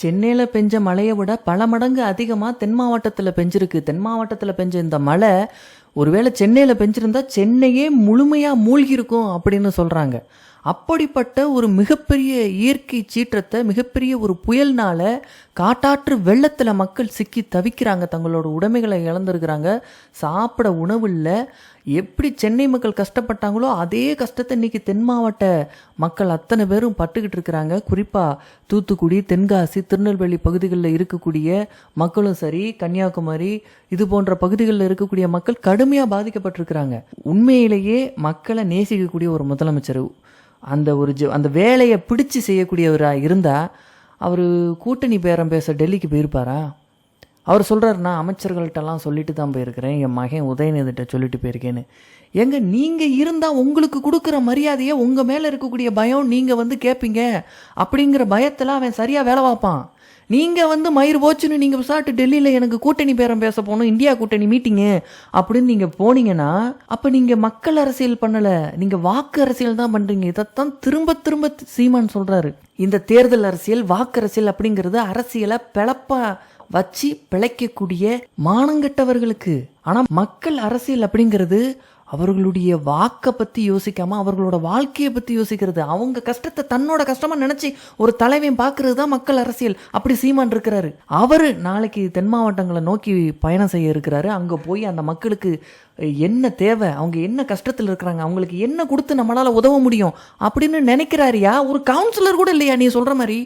சென்னையில் பெஞ்ச மழையை விட பல மடங்கு அதிகமாக தென் மாவட்டத்தில் பெஞ்சிருக்கு. தென் மாவட்டத்தில் பெஞ்ச இந்த மழை ஒருவேளை சென்னையில் பெஞ்சிருந்தா சென்னையே முழுமையாக மூழ்கியிருக்கும் அப்படின்னு சொல்கிறாங்க அப்படிப்பட்ட ஒரு மிகப்பெரிய இயற்கை சீற்றத்தை மிகப்பெரிய ஒரு புயல்னால காட்டாற்று வெள்ளத்தில் மக்கள் சிக்கி தவிக்கிறாங்க. தங்களோட உடைமைகளை இழந்திருக்கிறாங்க. சாப்பிட உணவு இல்லை. எப்படி சென்னை மக்கள் கஷ்டப்பட்டாங்களோ அதே கஷ்டத்தை இன்னைக்கு தென் மாவட்ட மக்கள் அத்தனை பேரும் பட்டுக்கிட்டு இருக்கிறாங்க. குறிப்பாக தூத்துக்குடி தென்காசி திருநெல்வேலி பகுதிகளில் இருக்கக்கூடிய மக்களும் சரி கன்னியாகுமரி இது போன்ற பகுதிகளில் இருக்கக்கூடிய மக்கள் கடுமையாக பாதிக்கப்பட்டிருக்கிறாங்க. உண்மையிலேயே மக்களை நேசிக்கக்கூடிய ஒரு முதலமைச்சர் அந்த ஒரு ஜ அந்த வேலையை பிடிச்சு செய்யக்கூடியவராக இருந்தால் அவர் கூட்டணி பேரம் பேச டெல்லிக்கு போயிருப்பாரா? அவர் சொல்கிறார் நான் அமைச்சர்கள்ட்டெல்லாம் சொல்லிட்டு தான் போயிருக்கிறேன். என் மகன் உதயநிதிட்ட சொல்லிட்டு போயிருக்கேன்னு. எங்க நீங்கள் இருந்தால் உங்களுக்கு கொடுக்குற மரியாதையை உங்கள் மேலே இருக்கக்கூடிய பயம் நீங்கள் வந்து கேட்பீங்க அப்படிங்கிற பயத்தில் அவன் சரியாக வேலை பார்ப்பான். நீங்கள் வந்து மயிர் போச்சுன்னு நீங்கள் விசாட்டு டெல்லியில் எனக்கு கூட்டணி பேரம் பேச போகணும் இந்தியா கூட்டணி மீட்டிங்கு அப்படின்னு நீங்கள் போனீங்கன்னா அப்போ நீங்கள் மக்கள் அரசியல் பண்ணலை. நீங்கள் வாக்கு அரசியல் தான் பண்ணுறீங்க இதைத்தான் திரும்ப திரும்ப சீமான் சொல்கிறாரு இந்த தேர்தல் அரசியல் வாக்கு அரசியல் அப்படிங்கிறது அரசியலை பிளப்பா வச்சு பிழைக்கக்கூடிய மானங்கெட்டவர்களுக்கு ஆனால் மக்கள் அரசியல் அப்படிங்கிறது அவர்களுடைய வாக்கை பற்றி யோசிக்காம அவர்களோட வாழ்க்கையை பற்றி யோசிக்கிறது. அவங்க கஷ்டத்தை தன்னோட கஷ்டமா நினைச்சு ஒரு தலைவன் பார்க்கறது தான் மக்கள் அரசியல். அப்படி சீமான் இருக்கிறாரு. அவர் நாளைக்கு தென் மாவட்டங்களை நோக்கி பயணம் செய்ய இருக்கிறாரு. அங்கே போய் அந்த மக்களுக்கு என்ன தேவை அவங்க என்ன கஷ்டத்தில் இருக்கிறாங்க அவங்களுக்கு என்ன கொடுத்து நம்மளால உதவ முடியும் அப்படின்னு நினைக்கிறாரியா? ஒரு கவுன்சிலர் கூட இல்லையா நீ சொல்ற மாதிரி?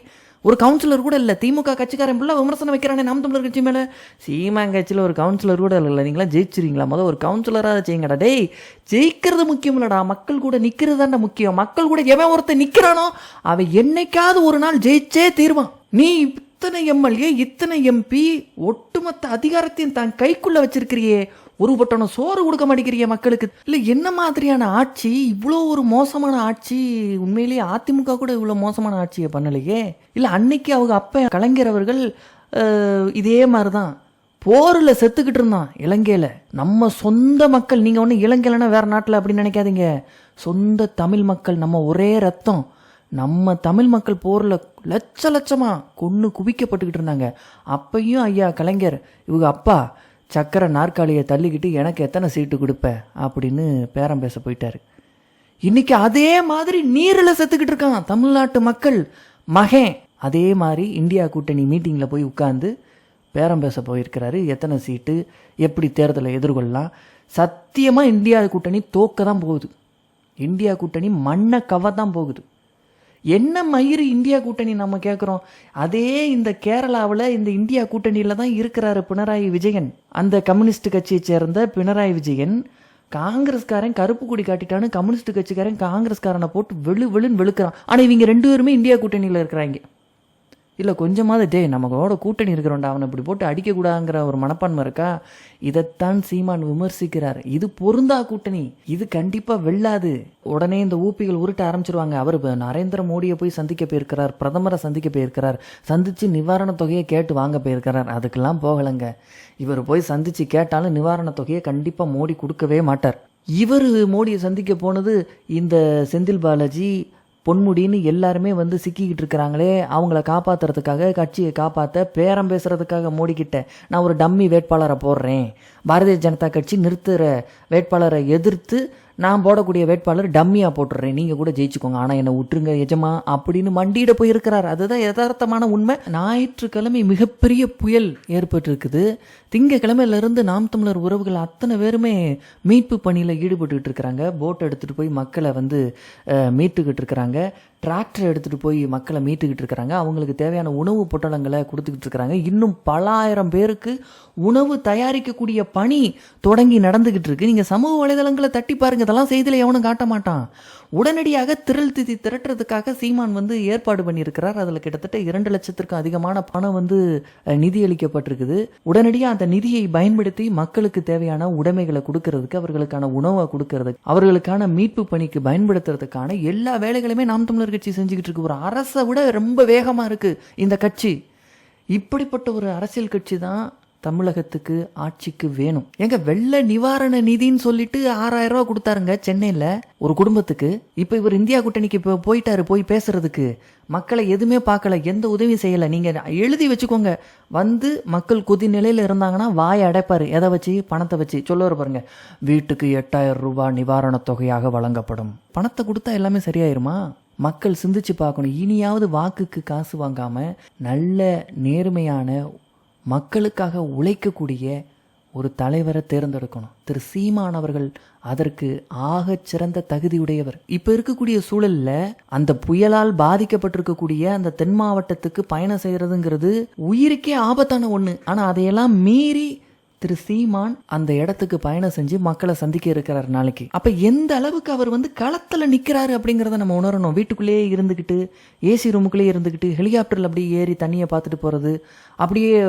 ஒரு கவுன்சிலர் கூட இல்லை. திமுக கட்சிக்காரன் பிள்ளை விமர்சனம் வைக்கிறானே நாம் தமிழர் கட்சி மேலே. சீமான் கட்சியில் ஒரு கவுன்சிலர் கூட இல்லை. நீங்களாம் ஜெயிச்சிருங்களா முதல் ஒரு கவுன்சிலராக செய்யுங்கடா. டேய் ஜெயிக்கிறது முக்கியம் இல்லடா. மக்கள் கூட நிற்கிறது தான்டா முக்கியம். மக்கள் கூட எவன் ஒருத்தன் நிற்கிறானோ அவன் என்னைக்காவது ஒரு நாள் ஜெயிச்சே தீர்வான். நீ இத்தனை எம்எல்ஏ இத்தனை எம்பி ஒட்டுமொத்த அதிகாரத்தையும் தான் கைக்குள்ளே வச்சிருக்கிறியே. ஒரு பட்டணம் சோறு கொடுக்க மாட்டேங்கிறிய மக்களுக்கு. இல்லை என்ன மாதிரியான ஆட்சி? இவ்வளோ ஒரு மோசமான ஆட்சி. உண்மையிலேயே அதிமுக கூட இவ்வளோ மோசமான ஆட்சியை பண்ணலையே. இல்லை அன்னைக்கு அவங்க அப்ப கலைஞர் அவர்கள் இதே மாதிரி தான் போரில் செத்துக்கிட்டு இருந்தான் இலங்கையில். நம்ம சொந்த மக்கள் நீங்கள் ஒன்றும் இலங்கையிலனா வேற நாட்டில் அப்படின்னு நினைக்காதீங்க. சொந்த தமிழ் மக்கள் நம்ம ஒரே ரத்தம். நம்ம தமிழ் மக்கள் போரில் லட்ச லட்சமாக கொன்று குவிக்கப்பட்டுக்கிட்டு இருந்தாங்க. அப்பையும் ஐயா கலைஞர் இவங்க அப்பா சக்கரை நாற்காலியை தள்ளிக்கிட்டு எனக்கு எத்தனை சீட்டு கொடுப்ப? அப்படின்னு பேரம் பேச போயிட்டாரு. இன்னைக்கு அதே மாதிரி நீரில் செத்துக்கிட்டு இருக்கான் தமிழ்நாட்டு மக்கள். மகன். அதே மாதிரி இந்தியா கூட்டணி மீட்டிங்கில் போய் உட்காந்து பேரம் பேச போயிருக்கிறாரு. எத்தனை சீட்டு எப்படி தேர்தலை எதிர்கொள்ளலாம்? சத்தியமாக இந்தியா கூட்டணி தோக்க தான் போகுது. இந்தியா கூட்டணி மண்ணை கவ தான் போகுது. என்ன மயிறு இந்தியா கூட்டணி நம்ம கேட்குறோம் அதே இந்த கேரளாவில் இந்த இந்தியா கூட்டணியில் தான் இருக்கிறாரு பினராயி விஜயன். அந்த கம்யூனிஸ்ட் கட்சியை சேர்ந்த பினராயி விஜயன் காங்கிரஸ்காரன் கருப்பு கொடி காட்டிட்டான்னு கம்யூனிஸ்ட் கட்சிக்காரன் காங்கிரஸ்காரனை போட்டு வெளு வெளுன்னு வெளுக்கிறான். ஆனால் இவங்க ரெண்டு பேருமே இந்தியா கூட்டணியில் இருக்கிறாங்க. இல்லை கொஞ்சமாவது டே நமக்கோட கூட்டணி இருக்கிறோண்டா அவனை இப்படி போட்டு அடிக்கக்கூடாதுங்கிற ஒரு மனப்பான்மை இருக்கா? இதைத்தான் சீமான் விமர்சிக்கிறார். இது பொருந்தா கூட்டணி. இது கண்டிப்பாக வெல்லாது. உடனே இந்த ஊப்பிகள் உருட்ட ஆரம்பிச்சிருவாங்க. அவர் இப்போ நரேந்திர மோடியை போய் சந்திக்க போயிருக்கிறார் பிரதமரை சந்திக்க போயிருக்கிறார் சந்திச்சு நிவாரண தொகையை கேட்டு வாங்க போயிருக்கிறார். அதுக்கெல்லாம் போகலைங்க. இவர் போய் சந்திச்சு கேட்டாலும் நிவாரண தொகையை கண்டிப்பாக மோடி கொடுக்கவே மாட்டார். இவர் மோடியை சந்திக்க போனது இந்த செந்தில் பாலாஜி பொன்முடின்னு எல்லாருமே வந்து சிக்கிக்கிட்டு இருக்கிறாங்களே அவங்கள காப்பாற்றுறதுக்காக கட்சியை காப்பாற்ற பேரம் பேசுறதுக்காக மோடிக்கிட்ட நான் ஒரு டம்மி வேட்பாளரை போடுறேன். பாரதிய ஜனதா கட்சி நிறுத்துகிற வேட்பாளரை எதிர்த்து நான் போடக்கூடிய வேட்பாளர் டம்மியாக போட்டுடுறேன் நீங்கள் கூட ஜெயிச்சுக்கோங்க. ஆனால் என்னை விட்டுருங்க எஜமா அப்படின்னு மண்டியிட போயிருக்கிறார். அதுதான் யதார்த்தமான உண்மை. ஞாயிற்றுக்கிழமை மிகப்பெரிய புயல் ஏற்பட்டிருக்குது. திங்கக்கிழமையிலிருந்து நாம் தமிழர் உறவுகள் அத்தனை பேருமே மீட்பு பணியில் ஈடுபட்டுக்கிட்டு இருக்கிறாங்க. போட் எடுத்துகிட்டு போய் மக்களை வந்து மீட்டுக்கிட்டு இருக்கிறாங்க. டிராக்டர் எடுத்துகிட்டு போய் மக்களை மீட்டுக்கிட்டு இருக்கிறாங்க. அவங்களுக்கு தேவையான உணவு பொட்டலங்களை கொடுத்துக்கிட்டு இருக்கிறாங்க. இன்னும் பலாயிரம் பேருக்கு உணவு தயாரிக்கக்கூடிய பணி தொடங்கி நடந்துக்கிட்டு இருக்கு. நீங்கள் சமூக வலைதளங்களை தட்டி பாருங்க. இதெல்லாம் செய்தியில் எவனும் காட்ட மாட்டான். உடனடியாக திரள் திதி திரட்டுறதுக்காக சீமான் வந்து ஏற்பாடு பண்ணியிருக்கிறார். அதில் கிட்டத்தட்ட இரண்டு லட்சத்திற்கும் அதிகமான பணம் வந்து நிதியளிக்கப்பட்டிருக்குது நிதி அளிக்கப்பட்டிருக்குது. உடனடியாக அந்த நிதியை பயன்படுத்தி மக்களுக்கு தேவையான உடைமைகளை கொடுக்கறதுக்கு அவர்களுக்கான உணவை கொடுக்கறதுக்கு அவர்களுக்கான மீட்பு பணிக்கு பயன்படுத்துறதுக்கான எல்லா வேலைகளுமே நாம் தமிழர் கட்சி செஞ்சுக்கிட்டு இருக்கு. ஒரு அரசை விட ரொம்ப வேகமாக இருக்கு இந்த கட்சி. இப்படிப்பட்ட ஒரு அரசியல் கட்சி தான் தமிழகத்துக்கு ஆட்சிக்கு வேணும். எங்க வெள்ள நிவாரண நிதின்னு சொல்லிட்டு ஆறாயிரம் ரூபாய் கொடுத்தாருங்க சென்னையில. ஒரு குடும்பத்துக்கு இப்ப இவர் இந்தியா கூட்டணிக்கு இப்போ போயிட்டாரு போய் பேசுறதுக்கு. மக்களை எதுவுமே பார்க்கல எந்த உதவியும் செய்யல. நீங்க எழுதி வச்சுக்கோங்க. வந்து மக்கள் கொதி நிலையில இருந்தாங்கன்னா வாயை அடைப்பாரு. எதை வச்சு? பணத்தை வச்சு. சொல்லுவார் பாருங்க. வீட்டுக்கு எட்டாயிரம் ரூபாய் நிவாரணத் தொகையாக வழங்கப்படும். பணத்தை கொடுத்தா எல்லாமே சரியாயிருமா? மக்கள் சிந்திச்சு பார்க்கணும். இனியாவது வாக்குக்கு காசு வாங்காம நல்ல நேர்மையான மக்களுக்காக உழைக்கக்கூடிய ஒரு தலைவரை தேர்ந்தெடுக்கணும். திரு சீமான் அவர்கள் அதற்கு ஆக சிறந்த தகுதியுடையவர். இப்ப இருக்கக்கூடிய சூழல்ல அந்த புயலால் பாதிக்கப்பட்டிருக்கக்கூடிய அந்த தென் மாவட்டத்துக்கு பயணம் செய்யறதுங்கிறது உயிருக்கே ஆபத்தான ஒண்ணு. ஆனா அதையெல்லாம் மீறி திரு சீமான் அந்த இடத்துக்கு பயணம் செஞ்சு மக்களை சந்திக்க இருக்கிறார் நாளைக்கு. அப்ப எந்த அளவுக்கு அவர் வந்து களத்துல நிக்கிறாரு அப்படிங்கறத நம்ம உணரணும். வீட்டுக்குள்ளேயே இருந்துகிட்டு ஏசி ரூமுக்குள்ளேயே இருந்துகிட்டு ஹெலிகாப்டர்ல அப்படியே ஏறி தண்ணியை பார்த்துட்டு போறது அப்படியே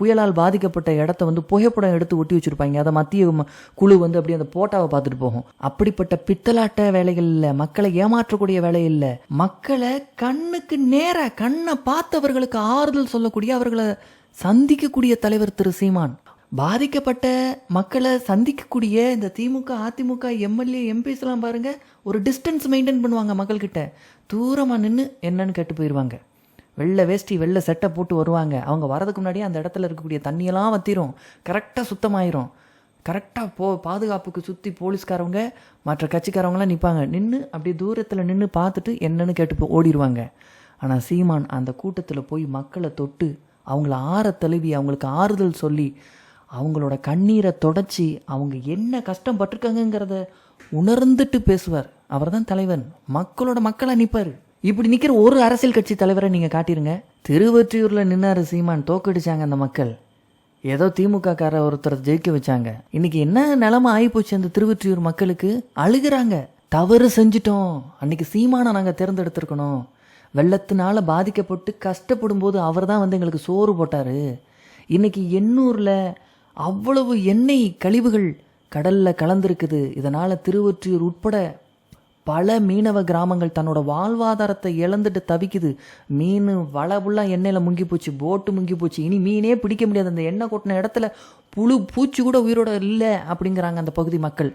புயலால் பாதிக்கப்பட்ட இடத்த வந்து புகைப்படம் எடுத்து ஒட்டி வச்சிருப்பாங்க. அதை மத்திய ம- குழு வந்து அப்படியே அந்த போட்டாவை பார்த்துட்டு போகும். அப்படிப்பட்ட பித்தலாட்ட வேலைகள் இல்ல. மக்களை ஏமாற்றக்கூடிய வேலை இல்ல. மக்களை கண்ணுக்கு நேர கண்ணை பார்த்தவர்களுக்கு ஆறுதல் சொல்லக்கூடிய அவர்களை சந்திக்கக்கூடிய தலைவர் திரு சீமான். பாதிக்கப்பட்ட மக்களை சந்திக்கக்கூடிய இந்த திமுக அதிமுக எம்எல்ஏ எம்பிஸ்லாம் பாருங்கள் பாருங்க ஒரு டிஸ்டன்ஸ் மெயின்டைன் பண்ணுவாங்க மக்கள்கிட்ட. தூரமாக நின்று என்னன்னு கேட்டு போயிடுவாங்க வெள்ளை வேஷ்டி வெள்ளை செட்டை போட்டு வருவாங்க. அவங்க வரதுக்கு முன்னாடியே அந்த இடத்துல இருக்கக்கூடிய தண்ணியெல்லாம் வத்திரும். கரெக்டாக சுத்தமாயிரும். கரெக்டாக போ பாதுகாப்புக்கு சுற்றி போலீஸ்காரவங்க மற்ற கட்சிக்காரவங்களாம் நிற்பாங்க நின்று அப்படியே தூரத்தில் நின்று பார்த்துட்டு என்னன்னு கேட்டு போய் ஓடிடுவாங்க ஆனால் சீமான் அந்த கூட்டத்தில் போய் மக்களை தொட்டு அவங்கள ஆற தழுவி அவங்களுக்கு ஆறுதல் சொல்லி அவங்களோட கண்ணீரை தொடச்சி அவங்க என்ன கஷ்டம் பட்டிருக்காங்கங்கிறத உணர்ந்துட்டு பேசுவார். அவர் தான் தலைவன். மக்களோட மக்களை நிற்பார் இப்படி நிற்கிற ஒரு அரசியல் கட்சி தலைவரை நீங்கள் காட்டிருங்க. திருவற்றியூரில் நின்னாரு சீமான் தோக்கடிச்சாங்க அந்த மக்கள். ஏதோ திமுக கார ஒருத்தர் ஜெயிக்க வச்சாங்க. இன்னைக்கு என்ன நிலைமை ஆகிப்போச்சு அந்த திருவற்றியூர் மக்களுக்கு? அழுகுறாங்க. தவறு செஞ்சிட்டோம். அன்னைக்கு சீமானை நாங்கள் தேர்ந்தெடுத்திருக்கணும். வெள்ளத்தினால பாதிக்கப்பட்டு கஷ்டப்படும் போது அவர் தான் வந்து எங்களுக்கு சோறு போட்டாரு. இன்னைக்கு எண்ணூரில் அவ்வளவு எண்ணெய் கழிவுகள் கடல்ல கலந்திருக்குது. இதனால திருவொற்றியூர் உட்பட பல மீனவ கிராமங்கள் தன்னோட வாழ்வாதாரத்தை இழந்துட்டு தவிக்குது. மீன் வளபுல்லா எண்ணெயில் முங்கி போச்சு போட்டு முங்கி போச்சு. இனி மீனே பிடிக்க முடியாது. அந்த எண்ணெய் கொட்டின இடத்துல புழு பூச்சி கூட உயிரோட இல்லை அப்படிங்கிறாங்க அந்த பகுதி மக்கள்.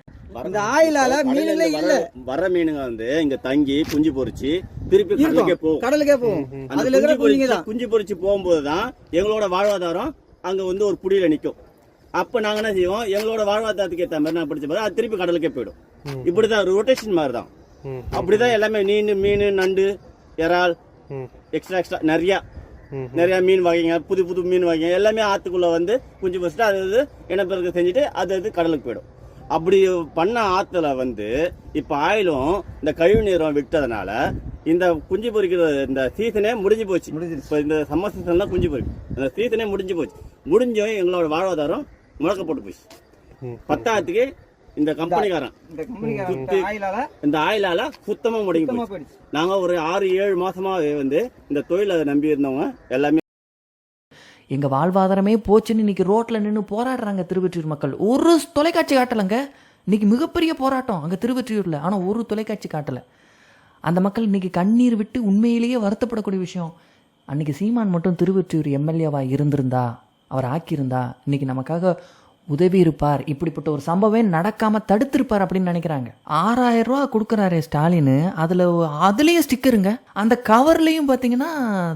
இந்த ஆயிலால மீனுங்களே வர இல்ல. வர மீனுங்க வந்து இங்க தங்கி குஞ்சு பொரிச்சு திருப்பி கடலுக்கே போகும். கடலுக்கே போகும். அதுல குஞ்சு பொரிச்சு குஞ்சுங்க தான் குஞ்சு பொரிச்சு போகும்போது தான் எங்களோட வாழ்வாதாரம் அங்க வந்து ஒரு புடியில நிக்கும். அப்ப நாங்க என்ன செய்வோம்? எங்களோட வாழ்வாதாரத்துக்கு ஏத்த மாதிரி நான் பிடிச்ச அது திருப்பி கடலுக்கே போயிடும். இப்படிதான் ரொட்டேஷன் மாதிரி தான் அப்படிதான் எல்லாமே மீன் மீன் நண்டு இறால் எக்ஸ்ட்ரா எக்ஸ்ட்ரா நிறைய. நிறைய மீன் வகைங்க புது புது மீன் வகைங்க எல்லாமே ஆத்துக்குள்ள வந்து குஞ்சு பொரிச்சுட்டு அது இது இனப்பெருக்கம் செஞ்சுட்டு அது அது கடலுக்கு போயிடும். அப்படி பண்ண ஆத்துல வந்து இப்ப ஆயிலும் இந்த கழிவு நீரம் விட்டதுனால இந்த குஞ்சு பொரிக்கிற இந்த சீசனே முடிஞ்சு போச்சு. இப்ப இந்த சம்மர் சீசன் தான் குஞ்சு பொரிக்கும். இந்த சீசனே முடிஞ்சு போச்சு. முடிஞ்சும் எங்களோட வாழ்வாதாரம் முழக்கப்பட்டு போச்சு பத்தாயிரத்துக்கு இந்த கம்பெனிக்காரன். இந்த ஆயிலால இந்த ஆயிலால சுத்தமா முடங்கி போயிடுச்சு. நாங்க ஒரு ஆறு ஏழு மாசமாவே வந்து இந்த தொழிலை நம்பி இருந்தவங்க எல்லாமே எங்க வாழ்வாதாரமே போச்சுன்னு இன்னைக்கு ரோட்ல நின்று போராடுறாங்க திருவொற்றியூர் மக்கள். ஒரு தொலைக்காட்சி காட்டலைங்க. இன்னைக்கு மிகப்பெரிய போராட்டம் அங்க திருவொற்றியூர்ல. ஆனா ஒரு தொலைக்காட்சி காட்டல. அந்த மக்கள் இன்னைக்கு கண்ணீர் விட்டு உண்மையிலேயே வருத்தப்படக்கூடிய விஷயம். அன்னைக்கு சீமான் மட்டும் திருவொற்றியூர் எம்எல்ஏவா இருந்திருந்தா அவர் ஆக்கியிருந்தா இன்னைக்கு நமக்காக உதவி இருப்பார். இப்படிப்பட்ட ஒரு சம்பவம் நடக்காம தடுத்திருப்பார் அப்படின்னு நினைக்கிறாங்க. ஆறாயிரம் ரூபா கொடுக்குறாரு ஸ்டாலின். அதுல அதுலேயும் ஸ்டிக்கருங்க அந்த கவர்லயும் பாத்தீங்கன்னா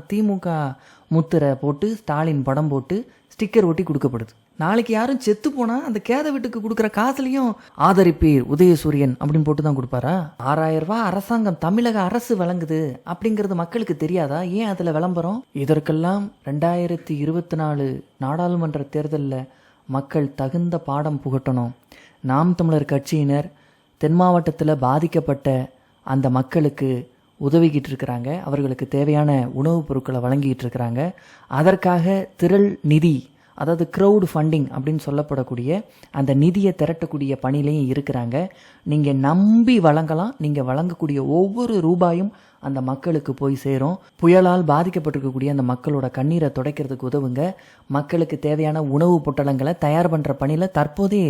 திமுக முத்திரை போட்டு ஸ்டாலின் படம் போட்டு ஸ்டிக்கர் ஒட்டி கொடுக்கப்படுது. நாளைக்கு யாரும் செத்து போனா அந்த கேத வீட்டுக்கு கொடுக்குற காசுலையும் ஆதரிப்பீர் உதயசூரியன் அப்படின்னு போட்டு தான் கொடுப்பாரா? ஆறாயிரம் ரூபாய் அரசாங்கம் தமிழக அரசு வழங்குது அப்படிங்கிறது மக்களுக்கு தெரியாதா? ஏன் அதில் விளம்பரம்? இதற்கெல்லாம் ரெண்டாயிரத்தி இருபத்தி நாலு நாடாளுமன்ற தேர்தலில் மக்கள் தகுந்த பாடம் புகட்டணும். நாம் தமிழர் கட்சியினர் தென் மாவட்டத்தில் பாதிக்கப்பட்ட அந்த மக்களுக்கு உதவிக்கிட்டு இருக்கிறாங்க அவர்களுக்கு தேவையான உணவுப் பொருட்களை வழங்கிக்கிட்டு இருக்கிறாங்க அதற்காக திரள் நிதி அதாவது க்ரௌட் ஃபண்டிங் அப்படின்னு சொல்லப்படக்கூடிய அந்த நிதியை திரட்டக்கூடிய பணியிலையும் இருக்கிறாங்க. நீங்கள் நம்பி வழங்கலாம். நீங்கள் வழங்கக்கூடிய ஒவ்வொரு ரூபாயும் அந்த மக்களுக்கு போய் சேரும். புயலால் பாதிக்கப்பட்டிருக்கக்கூடிய அந்த மக்களோட கண்ணீரை துடைக்கிறதுக்கு உதவுங்க. மக்களுக்கு தேவையான உணவு பொட்டலங்களை தயார் பண்ணுற பணியில் தற்போதே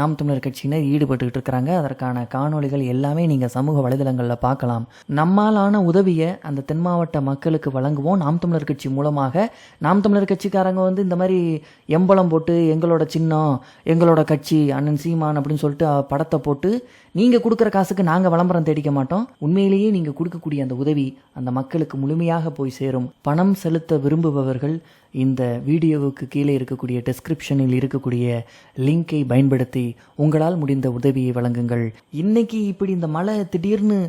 நாம் தமிழர் கட்சியினர் ஈடுபட்டுக்கிட்டு இருக்கிறாங்க. அதற்கான காணொளிகள் எல்லாமே நீங்கள் சமூக வலைதளங்களில் பார்க்கலாம். நம்மாலான உதவியை அந்த தென் மாவட்ட மக்களுக்கு வழங்குவோம். நாம் தமிழர் கட்சி மூலமாக. நாம் தமிழர் கட்சிக்காரங்க வந்து இந்த மாதிரி எம்பளம் போட்டு எங்களோட சின்னம் எங்களோட கட்சி அண்ணன் சீமான் அப்படின்னு சொல்லிட்டு படத்தை போட்டு நீங்கள் கொடுக்குற காசுக்கு நாங்கள் விளம்பரம் தேடிக்க மாட்டோம். உண்மையிலேயே நீங்கள் கொடுக்கக்கூடிய அந்த உதவி அந்த மக்களுக்கு முழுமையாக போய் சேரும். பணம் செலுத்த விரும்புபவர்கள் இந்த வீடியோவுக்கு கீழே இருக்கக்கூடிய டெஸ்கிரிப்ஷனில் இருக்கக்கூடிய லிங்கை பயன்படுத்தி உங்களால் முடிந்த உதவியை வழங்குங்கள். இன்னைக்கு இப்படி இந்த மழை திடீர்னு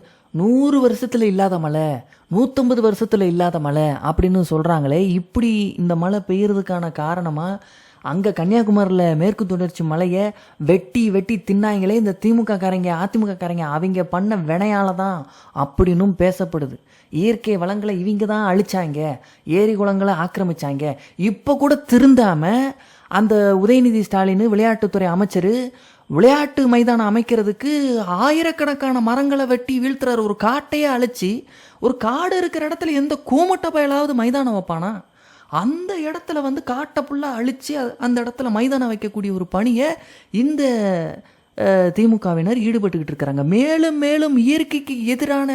நூறு வருஷத்துல இல்லாத மழை நூற்றம்பது வருஷத்துல இல்லாத மழை அப்படின்னு சொல்றாங்களே இப்படி இந்த மழை பெய்யறதுக்கான காரணமா அங்கே கன்னியாகுமரியில் மேற்கு தொடர்ச்சி மலையை வெட்டி வெட்டி தின்னாங்களே இந்த திமுக காரங்க அதிமுக காரங்க. அவங்க பண்ண வினையால தான் அப்படின்னும் பேசப்படுது. இயற்கை வளங்களை இவங்க தான் அழிச்சாங்க. ஏரி குளங்களை ஆக்கிரமிச்சாங்க. இப்போ கூட திருந்தாம அந்த உதயநிதி ஸ்டாலின் விளையாட்டுத்துறை அமைச்சர் விளையாட்டு மைதானம் அமைக்கிறதுக்கு ஆயிரக்கணக்கான மரங்களை வெட்டி வீழ்த்துறாரு. ஒரு காட்டையே அழிச்சு ஒரு காடு இருக்கிற இடத்துல எந்த கூமட்ட பயலாவது மைதானம் வைப்பானா? அந்த இடத்துல வந்து காட்டை ஃபுல்லாக அழித்து அந்த இடத்துல மைதானம் வைக்கக்கூடிய ஒரு பணியை இந்த திமுகவினர் ஈடுபட்டுக்கிட்டு இருக்கிறாங்க. மேலும் மேலும் இயற்கைக்கு எதிரான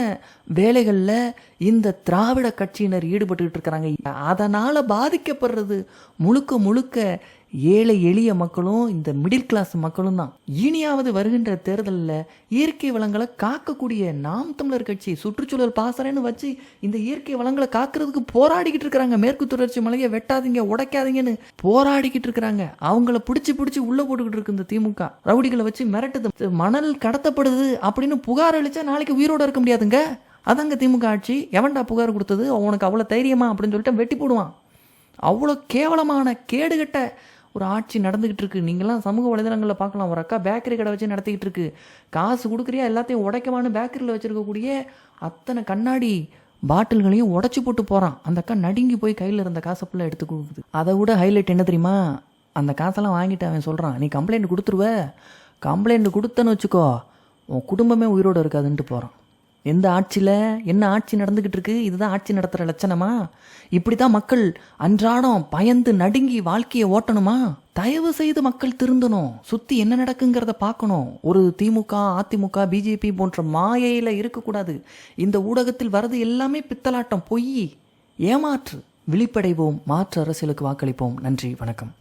வேலைகளில் இந்த திராவிட கட்சியினர் ஈடுபட்டுக்கிட்டு இருக்கிறாங்க. அதனால் பாதிக்கப்படுறது முழுக்க முழுக்க ஏழை எளிய மக்களும் இந்த மிடில் கிளாஸ் மக்களும் தான் இனியாவது வருகின்ற தேர்தலில் இயற்கை வளங்களை காக்கக்கூடிய நாம் தமிழர் கட்சி சுற்றுச்சூழல் பாசறைன்னு வச்சு இந்த இயற்கை வளங்களை காக்கிறதுக்கு போராடிக்கிட்டு இருக்கிறாங்க. மேற்கு தொடர்ச்சி மலையை வெட்டாதீங்க உடைக்காதீங்கன்னு போராடிக்கிட்டு இருக்கிறாங்க. அவங்கள பிடிச்சி பிடிச்சி உள்ள போட்டுக்கிட்டு இருக்கு இந்த திமுக. ரவுடிகளை வச்சு மிரட்டுது. மணல் கடத்தப்படுது அப்படின்னு புகார் அளிச்சா நாளைக்கு உயிரோட இருக்க முடியாதுங்க. அதாங்க திமுக ஆட்சி. எவன்டா புகார் கொடுத்தது? உனக்கு அவ்வளோ தைரியமா அப்படின்னு சொல்லிட்டு வெட்டி போடுவான். அவ்வளோ கேவலமான கேடுகட்ட ஒரு ஆட்சி நடந்துகிட்டு இருக்கு. நீங்களாம் சமூக வலைதளங்களில் பார்க்கலாம். ஒரு அக்கா பேக்கரி கடை வச்சு நடத்திக்கிட்டு இருக்கு. காசு கொடுக்குறியா? எல்லாத்தையும் உடைக்கமானு பேக்கரியில் வச்சிருக்கக்கூடிய அத்தனை கண்ணாடி பாட்டில்களையும் உடச்சி போட்டு போகிறான் அந்த அக்கா நடுங்கி போய் கையில் இருந்த காசை ஃபுல்லாக எடுத்து கொடுக்குது. அதை விட ஹைலைட் என்ன தெரியுமா? அந்த காசெல்லாம் வாங்கிட்டு அவன் சொல்கிறான் நீ கம்ப்ளைண்ட் கொடுத்துருவ. கம்ப்ளைண்ட் கொடுத்தன்னு வச்சுக்கோ. உன் குடும்பமே உயிரோடு இருக்காதுன்ட்டு போகிறான் எந்த ஆட்சியில் என்ன ஆட்சி நடந்துக்கிட்டு இருக்கு இதுதான் ஆட்சி நடத்துகிற லட்சணமா? இப்படி தான் மக்கள் அன்றாடம் பயந்து நடுங்கி வாழ்க்கையை ஓட்டணுமா? தயவு செய்து மக்கள் திருந்தணும். சுற்றி என்ன நடக்குங்கிறத பார்க்கணும். ஒரு திமுக அதிமுக பிஜேபி போன்ற மாயையில் இருக்கக்கூடாது. இந்த ஊடகத்தில் வர்றது எல்லாமே பித்தலாட்டம். பொய். ஏமாற்று. விழிப்படைவோம். மாற்று அரசியலுக்கு வாக்களிப்போம். நன்றி. வணக்கம்.